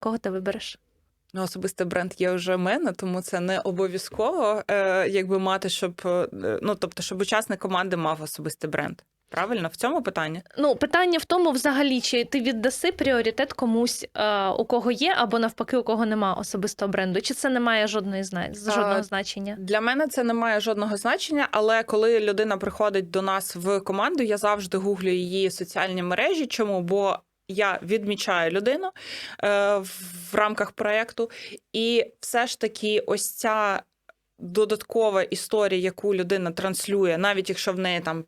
Кого ти вибереш? Ну, особистий бренд є вже в мене, тому це не обов'язково, е, якби мати, щоб е, ну тобто, щоб учасник команди мав особистий бренд. Правильно, в цьому питанні? Ну, питання в тому, взагалі, чи ти віддаси пріоритет комусь, е, у кого є, або навпаки, у кого нема особистого бренду, чи це не має жодної зна... жодного А, значення? Для мене це не має жодного значення, але коли людина приходить до нас в команду, я завжди гуглю її соціальні мережі. Чому? Бо я відмічаю людину е, в рамках проєкту, і все ж таки, ось ця додаткова історія, яку людина транслює, навіть якщо в неї там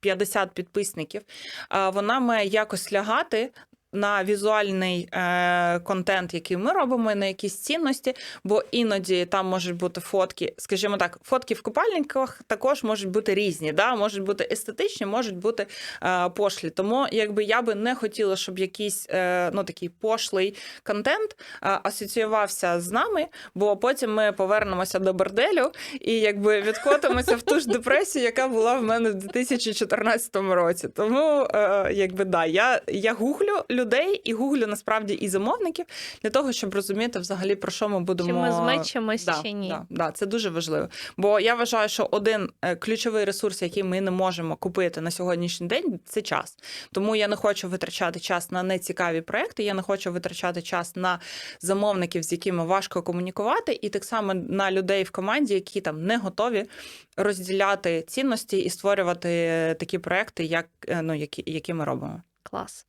50 підписників, а вона має якось лягати. На візуальний е, контент, який ми робимо, і на якісь цінності, бо іноді там можуть бути фотки, скажімо так, фотки в купальниках також можуть бути різні, да? можуть бути естетичні, можуть бути е, пошлі. Тому якби я би не хотіла, щоб якийсь е, ну такий пошлий контент е, асоціювався з нами, бо потім ми повернемося до борделю і якби відкотимося в ту ж депресію, яка була в мене в 2014 році. Тому е, якби да, я, я гуглю людей і гуглю насправді і замовників для того, щоб розуміти взагалі про що ми будемо. Чи ми змечимось, Да, чи ні? Да, да, це дуже важливо. Бо я вважаю, що один е, ключовий ресурс, який ми не можемо купити на сьогоднішній день, це час. Тому я не хочу витрачати час на нецікаві проекти. Я не хочу витрачати час на замовників, з якими важко комунікувати, і так само на людей в команді, які там не готові розділяти цінності і створювати такі проекти, як е, ну які, які ми робимо. Клас.